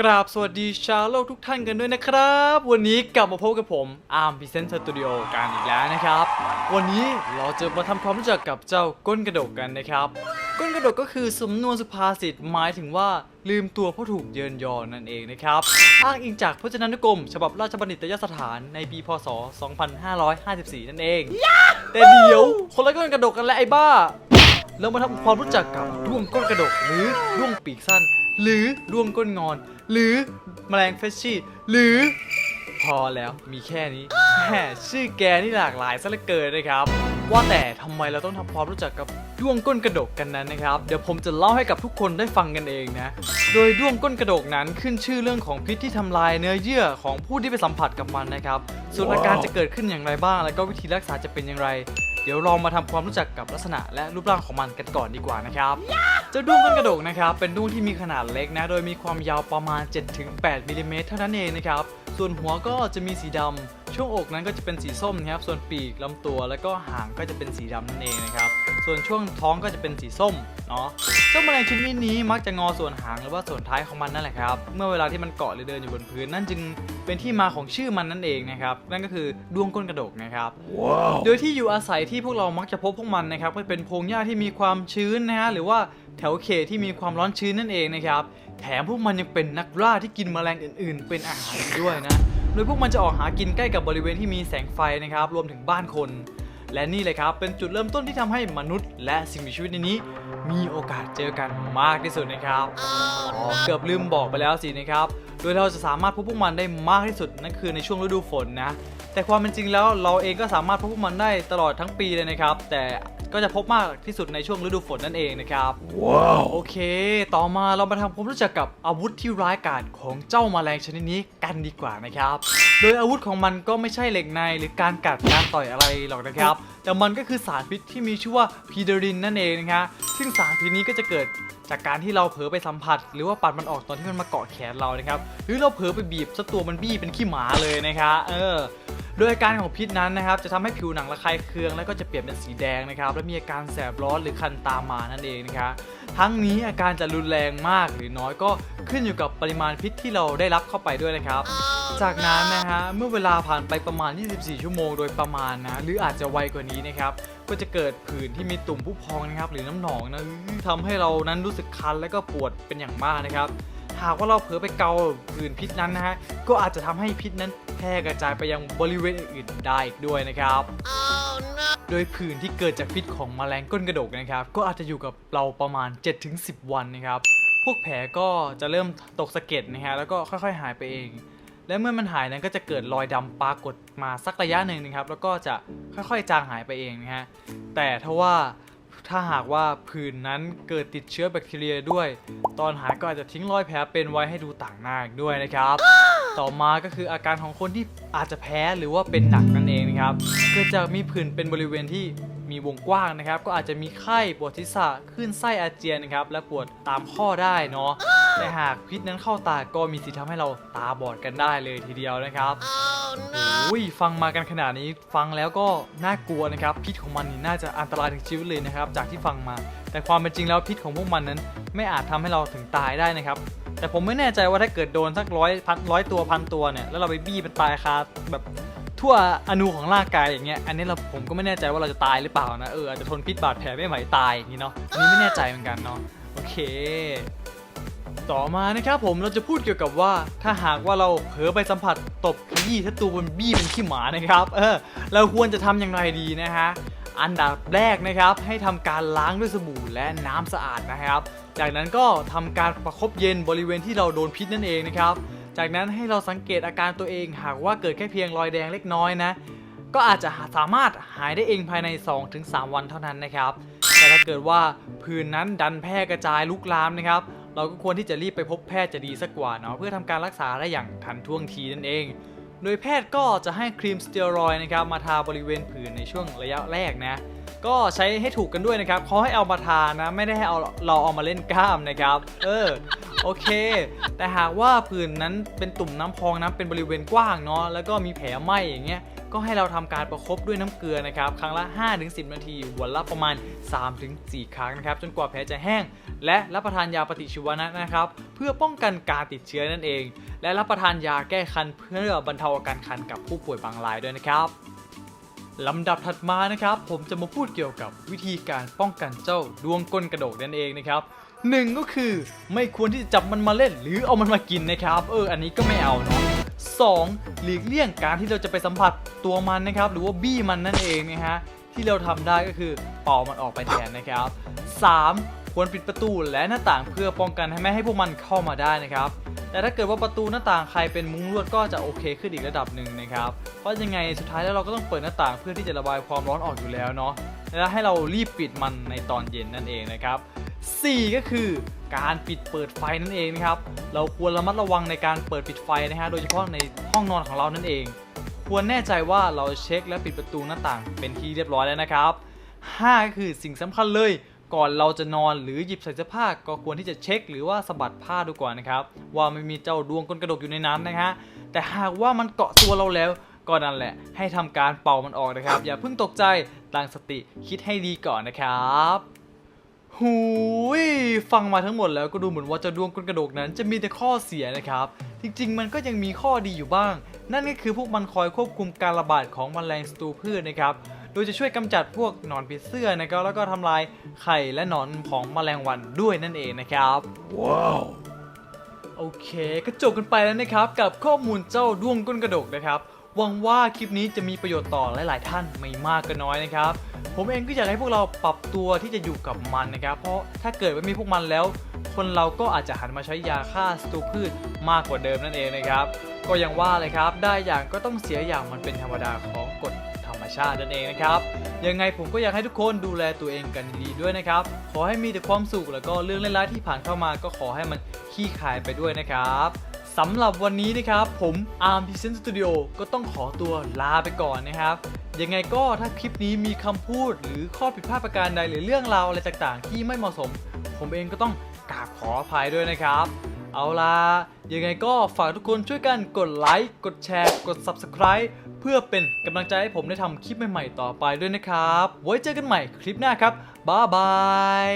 กราบสวัสดีชาวโลกทุกท่านกันด้วยนะครับ วันนี้กลับมาพบกับผมอาร์มพิเซนต์สตูดิโอกันอีกแล้วนะครับ วันนี้เราจะมาทำความรู้จักกับเจ้าก้นกระดกกันนะครับ ก้นกระดกก็คือสำนวนสุภาษิตหมายถึงว่าลืมตัวเพราะถูกเยินยอนั่นเองนะครับ อ้างอิงจากพจนานุกรม ฉบับราชบัณฑิตยสถานในปีพศ 2554 นั่นเอง แต่เดี๋ยวคนละก้นกระดกกันแหละไอ้บ้าเรามาทำความรู้จักกับด้วงก้นกระดกหรือด้วงปีกสั้น หรือด้วงก้นงอน หรือแมลงเฟชชี่หรือพอแล้วมีแค่นี้แหมชื่อแกนี่หลากหลายซะเหลือเกินนะครับ ว่าแต่ทำไมเราต้องทำความรู้จักกับด้วงก้นกระดกกันนั้นนะครับ เดี๋ยวผมจะเล่าให้กับทุกคนได้ฟังกันเองนะ โดยด้วงก้นกระดกนั้นขึ้นชื่อเรื่องของพิษที่ทำลายเนื้อเยื่อของผู้ที่ไปสัมผัสกับมันนะครับ ส่วนอาการจะเกิดขึ้นอย่างไรบ้าง แล้วก็วิธีรักษาจะเป็นอย่างไร เดี๋ยวลองมาทำความรู้จักกับลักษณะและรูปร่างของมันกันก่อนดีกว่านะครับเจ้าด้วงก้นกระดกนะครับเป็นด้วงที่มีขนาดเล็กนะโดยมีความยาวประมาณ 7-8มิลลิเมตรเท่านั้นเองนะครับส่วนหัวก็จะมีสีดำช่วงอกนั้นก็จะเป็นสีส้มนะครับส่วนปีกลำตัว แล้วก็หางก็จะเป็นสีดำนั่นเองนะครับ ส่วนช่วงท้องก็จะเป็นสีส้มเนาะเจ้าแมลงชนิดนี้มักจะงอส่วนหางหรือว่าส่วนท้ายของมันนั่นแหละครับ เมื่อเวลาที่มันเกาะหรือเดินอยู่บนพื้นนั่นจึงเป็นที่มาของชื่อมันนั่นเองนะครับ นั่นก็คือด้วงก้นกระดกนะครับโดยที่อยู่อาศัยที่พวกเรามักจะพบพวกมันนะครับก็เป็นพงหญ้าที่มีความชื้นนะฮะหรือว่าแถวเขตที่มีความร้อนชื้นนั่นเองนะครับ แถมพวกมันยังเป็นนักล่าที่กินแมลงอื่น ๆ เป็นอาหารอีกด้วยนะ โดยพวกมันจะออกหากินใกล้กับบริเวณที่มีแสงไฟนะครับ รวมถึงบ้านคน และนี่เลยครับเป็นจุดเริ่มต้นที่ทำให้มนุษย์และสิ่งมีชีวิตในนี้ มีโอกาสเจอกันมากที่สุดนะครับอ๋อเกือบลืมบอกไปแล้วสินะครับ ดยเราจะสามารถพบพวกมันได้มากที่สุดนั่นคือในช่วงฤดูฝนนะ แต่ความเป็นจริงแล้วเราเองก็สามารถพบพวกมันได้ตลอดทั้งปีเลยนะครับ แต่ก็จะพบมากที่สุดในช่วงฤดูฝนนั่นเองนะครับโอเค ต่อมาเรามาทำความรู้จักกับอาวุธที่ร้ายกาจของเจ้าแมลงชนิดนี้กันดีกว่านะครับ โดยอาวุธของมันก็ไม่ใช่เหล็กในหรือการกัดการต่อยอะไรหรอกนะครับ แต่มันก็คือสารพิษที่มีชื่อว่าพีเดรินนั่นเองนะครับซึ่งสารพิษนี้ก็จะเกิดจากการที่เราเผลอไปสัมผัส หรือว่าปัดมันออกตอนที่มันมาเกาะแขนเรานะครับหรือเราเผลอไปบีบซะตัวมันบี้เป็นขี้หมาเลยนะครับเออโดยอาการของพิษนั้นนะครับจะทำให้ผิวหนังระคายเคือง แล้วก็จะเปลี่ยนเป็นสีแดงนะครับและมีอาการแสบร้อนหรือคันตามมานั่นเองนะครับทั้งนี้อาการจะรุนแรงมากหรือน้อยก็ขึ้นอยู่กับปริมาณพิษที่เราได้รับเข้าไปด้วยนะครับ จากนั้นนะฮะเมื่อเวลาผ่านไปประมาณ 24 ชั่วโมงโดยประมาณนะหรืออาจจะไวกว่านี้นะครับก็จะเกิดผื่นที่มีตุ่มผู้พองนะครับหรือน้ำหนองนะทำให้เรานั้นรู้สึกคันและก็ปวดเป็นอย่างมากนะครับ หากว่าเราเผลอไปเกาผื่นพิษนั้นนะฮะ ก็อาจจะทำให้พิษนั้นแพร่กระจายไปยังบริเวณอื่นๆได้อีกด้วยนะครับโดยผื่นที่เกิดจากพิษของแมลงก้นกระดกนะครับ ก็อาจจะอยู่กับเราประมาณ 7-10 วันนะครับ พวกแผลก็จะเริ่มตกสะเก็ดนะฮะ แล้วก็ค่อยๆ หายไปเอง และเมื่อมันหายนั้นก็จะเกิดรอยดำปรากฏมาสักระยะหนึ่งนะครับ แล้วก็จะค่อยๆ จางหายไปเองนะฮะ แต่ถ้าว่า ถ้าหากว่าผื่นนั้นเกิดติดเชื้อแบคทีเรียด้วย ตอนหายก็อาจจะทิ้งรอยแผลเป็นไว้ให้ดูต่างหน้าอีกด้วยนะครับ ต่อมาก็คืออาการของคนที่อาจจะแพ้หรือว่าเป็นหนักนั่นเองนะครับ เกิดจากมีผื่นเป็นบริเวณที่ มีวงกว้างนะครับ ก็อาจจะมีไข้ปวดศีรษะขึ้นไส้อาเจียนนะครับ และปวดตามข้อได้เนาะแต่หากพิษนั้นเข้าตาก็มีสิทธิ์ทำให้เราตาบอดกันได้เลยทีเดียวนะครับโอ้ยฟังมากันขนาดนี้ฟังแล้วก็น่ากลัวนะครับ พิษของมันนี่น่าจะอันตรายถึงชีวิตเลยนะครับ จากที่ฟังมา แต่ความเป็นจริงแล้วพิษของพวกมันนั้น ไม่อาจทำให้เราถึงตายได้นะครับ แต่ผมไม่แน่ใจว่าถ้าเกิดโดนสักร้อยพันร้อยตัวพันตัวเนี่ยแล้วเราไปบี้มันตายคาแบบ ทั่วอนูของร่างกายอย่างเงี้ยอันนี้เราผมก็ไม่แน่ใจว่าเราจะตายหรือเปล่านะเอออาจจะทนพิษบาดแผลไม่ไหวตายอย่างนี้เนาะอันนี้ไม่แน่ใจเหมือนกันเนาะโอเค ต่อมานะครับผมเราจะพูดเกี่ยวกับว่าถ้าหากว่าเราเผลอไปสัมผัสตบขยี้ถ้าตัวมันบี้เป็นขี้หมานะครับเออเราควรจะทำอย่างไรดีนะฮะอันดับแรกนะครับให้ทำการล้างด้วยสบู่และน้ำสะอาดนะครับ จากนั้นก็ทำการประคบเย็นบริเวณที่เราโดนพิษนั่นเองนะครับ จากนั้นให้เราสังเกตอาการตัวเองหากว่าเกิดแค่เพียงรอยแดงเล็กน้อยนะ ก็อาจจะสามารถหายได้เองภายใน 2-3 วันเท่านั้นนะครับ แต่ถ้าเกิดว่าผื่นนั้นดันแพร่กระจายลุกลามนะครับ เราก็ควรที่จะรีบไปพบแพทย์จะดีสักกว่าเนาะเพื่อทำการรักษาได้อย่างทันท่วงทีนั่นเอง โดยแพทย์ก็จะให้ครีมสเตียรอยนะครับมาทาบริเวณผื่นในช่วงระยะแรกนะ ก็ใช้ให้ถูกกันด้วยนะครับเขาให้เอามาทานะไม่ได้ให้เอาเราเอามาเล่นกล้ามนะครับ เออโอเค แต่หากว่าผื่นนั้นเป็นตุ่มน้ำพองน้ำเป็นบริเวณกว้างเนาะแล้วก็มีแผลไหมอย่างเงี้ย ก็ให้เราทำการประคบด้วยน้ำเกลือนะครับครั้งละ 5-10 นาทีวันละประมาณ 3-4 ครั้งนะครับจนกว่าแผลจะแห้ง และรับประทานยาปฏิชีวนะนะครับเพื่อป้องกันการติดเชื้อนั่นเอง และรับประทานยาแก้คันเพื่อบรรเทาอาการคันกับผู้ป่วยบางรายด้วยนะครับลำดับถัดมานะครับ ผมจะมาพูดเกี่ยวกับวิธีการป้องกันเจ้าดวงก้นกระโดกนั่นเองนะครับหนึ่งก็คือไม่ควรที่จะจับมันมาเล่นหรือเอามันมากินนะครับ เออ อันนี้ก็ไม่เอาเนาะ สองหลีกเลี่ยงการที่เราจะไปสัมผัสตัวมันนะครับ หรือว่าบี้มันนั่นเองนะฮะที่เราทำได้ก็คือเป่ามันออกไปแทนนะครับสามควรปิดประตูและหน้าต่างเพื่อป้องกันให้ไม่ให้พวกมันเข้ามาได้นะครับแต่ถ้าเกิดว่าประตูหน้าต่างใครเป็นมุ้งลวดก็จะโอเคขึ้นอีกระดับหนึ่งนะครับ เพราะยังไงสุดท้ายแล้วเราก็ต้องเปิดหน้าต่างเพื่อที่จะระบายความร้อนออกอยู่แล้วเนาะและให้เรารีบปิดมันในตอนเย็นนั่นเองนะครับ 4 ก็คือการปิดเปิดไฟนั่นเองนะครับ เราควรระมัดระวังในการเปิดปิดไฟนะฮะ โดยเฉพาะในห้องนอนของเรานั่นเอง ควรแน่ใจว่าเราเช็คและปิดประตูหน้าต่างเป็นที่เรียบร้อยแล้วนะครับ 5 ก็คือสิ่งสำคัญเลย ก่อนเราจะนอนหรือหยิบใส่เสื้อผ้าก็ควรที่จะเช็คหรือว่าสะบัดผ้าดูก่อนนะครับ ว่าไม่มีเจ้าดวงก้นกระดกอยู่ในนั้นนะฮะ แต่หากว่ามันเกาะตัวเราแล้วก็นั่นแหละ ให้ทำการเป่ามันออกนะครับ อย่าเพิ่งตกใจตั้งสติคิดให้ดีก่อนนะครับ หูยฟังมาทั้งหมดแล้วก็ดูเหมือนว่าเจ้าดวงก้นกระดกนั้นจะมีแต่ข้อเสียนะครับ จริงๆ มันก็ยังมีข้อดีอยู่บ้าง นั่นก็คือพวกมันคอยควบคุมการระบาดของแมลงศัตรูพืชนะครับ โดยจะช่วยกำจัดพวกหนอนผีเสื้อนะครับแล้วก็ทำลายไข่และหนอนของแมลงวันด้วยนั่นเองนะครับ ว้าวโอเคก็จบกันไปแล้วนะครับกับข้อมูลเจ้าด้วงก้นกระดกนะครับหวังว่าคลิปนี้จะมีประโยชน์ต่อหลาย ๆ ท่านไม่มากก็น้อยนะครับ ผมเองก็อยากให้พวกเราปรับตัวที่จะอยู่กับมันนะครับ เพราะถ้าเกิดไม่มีพวกมันแล้ว คนเราก็อาจจะหันมาใช้ยาฆ่าศัตรูพืชมากกว่าเดิมนั่นเองนะครับ ก็ยังว่าเลยครับ ได้อย่างก็ต้องเสียอย่างมันเป็นธรรมดาของกฎธรรมชาตินั่นเองนะครับ ยังไงผมก็อยากให้ทุกคนดูแลตัวเองกันดีด้วยนะครับ ขอให้มีแต่ความสุขแล้วก็เรื่องร้ายๆที่ผ่านเข้ามา ก็ขอให้มันขี้คายไปด้วยนะครับ สำหรับวันนี้นะครับ ผมอาร์มพิเซนสตูดิโอก็ต้องขอตัวลาไปก่อนนะครับ ยังไงก็ถ้าคลิปนี้มีคำพูดหรือข้อผิดพลาดประการใดหรือเรื่องราวอะไรต่างๆ ที่ไม่เหมาะสม ผมเองก็ต้องกราบขออภัยด้วยนะครับ เอาล่ะ ยังไงก็ฝากทุกคนช่วยกันกดไลค์กดแชร์ กด Subscribe เพื่อเป็นกำลังใจให้ผมได้ทำคลิปใหม่ๆต่อไปด้วยนะครับ ไว้เจอกันใหม่คลิปหน้าครับบ๊ายบาย